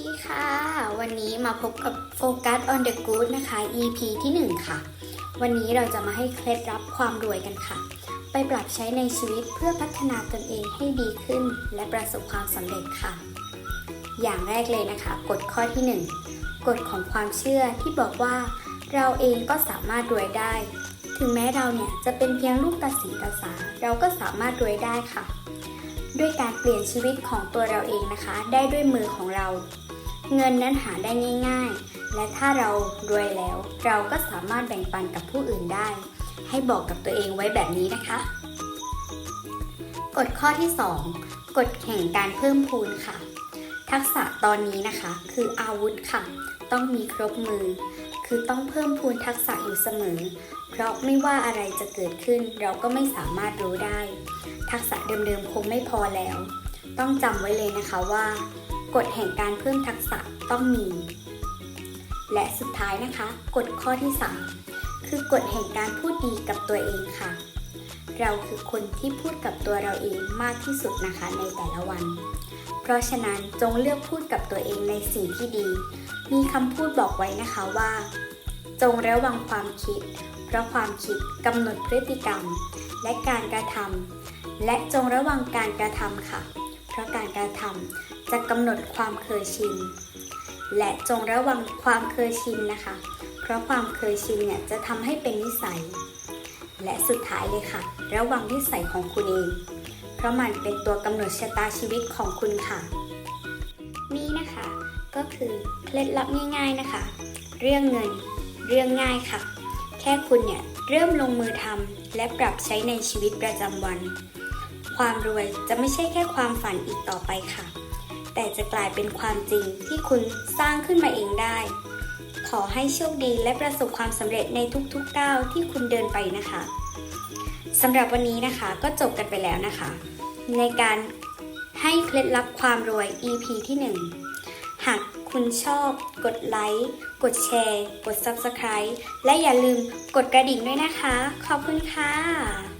ดีค่ะ วันนี้มาพบกับโฟกัส on the good นะคะ EP ที่ 1 ค่ะ วันนี้เราจะมาให้เคล็ดลับความรวยกันค่ะ ไปปรับใช้ในชีวิตเพื่อพัฒนาตนเองให้ดีขึ้น และประสบความสำเร็จค่ะ อย่างแรกเลยนะคะกฎข้อที่ 1กฎของความเชื่อที่บอกว่า เราเองก็สามารถรวยได้ ถึงแม้เราเนี่ยจะเป็นเพียงลูกตาสีตาสาเราก็สามารถรวยได้ค่ะด้วยการเปลี่ยนชีวิตของตัวเราเองนะคะ ได้ด้วยมือของเรา เงินนั้นหาได้ง่าย ๆ และถ้าเรารวยแล้ว เราก็สามารถแบ่งปันกับผู้อื่นได้ ให้บอกกับตัวเองไว้แบบนี้นะคะ กฎข้อที่ 2 กฎแห่งการเพิ่มพูนค่ะ ทักษะตอนนี้นะคะ คืออาวุธค่ะ ต้องมีครบมือ คือต้องเพิ่มพูนทักษะอยู่เสมอ เพราะไม่ว่าอะไรจะเกิดขึ้น เราก็ไม่สามารถรู้ได้ ทักษะเดิมๆคงไม่พอแล้ว ต้องจำไว้เลยนะคะว่า กฎแห่งการเพิ่มทักษะต้องมี และสุดท้ายนะคะ กฎข้อที่ 3 คือกฎแห่งการพูดดีกับตัวเองค่ะ เราคือคนที่พูดกับตัวเราเองมากที่สุดนะคะในแต่ละวัน เพราะฉะนั้นจงเลือกพูดกับตัวเองในสิ่งที่ดี มีคำพูดบอกไว้นะคะว่า จงระวังความคิด เพราะความคิดกำหนดพฤติกรรม และการกระทำและจงระวังการกระทำค่ะ เพราะการกระทำ จะกำหนดความเคยชิน และจงระวังความเคยชินนะคะ เพราะความเคยชินเนี่ยจะทำให้เป็นนิสัย และสุดท้ายเลยค่ะ ระวังนิสัยของคุณเอง เพราะมันเป็นตัวกำหนดชะตาชีวิตของคุณค่ะ นี่นะคะ ก็คือเคล็ดลับง่าย ๆนะคะ เรื่องเงิน เรื่องง่ายค่ะ แค่คุณเนี่ยเริ่มลงมือทำและปรับใช้ในชีวิตประจำวัน ความรวยจะไม่ใช่แค่ความฝันอีกต่อไปค่ะ แต่จะกลายเป็นความจริงที่คุณสร้างขึ้นมาเองได้ ขอให้โชคดีและประสบความสำเร็จในทุกๆก้าวที่คุณเดินไปนะคะสำหรับวันนี้นะคะก็จบกันไปแล้วนะคะ ในการให้เคล็ดลับความรวย EP ที่ 1 หากคุณชอบกดไลค์ กดแชร์ กด Subscribe และอย่าลืมกดกระดิ่งด้วยนะคะ ขอบคุณค่ะ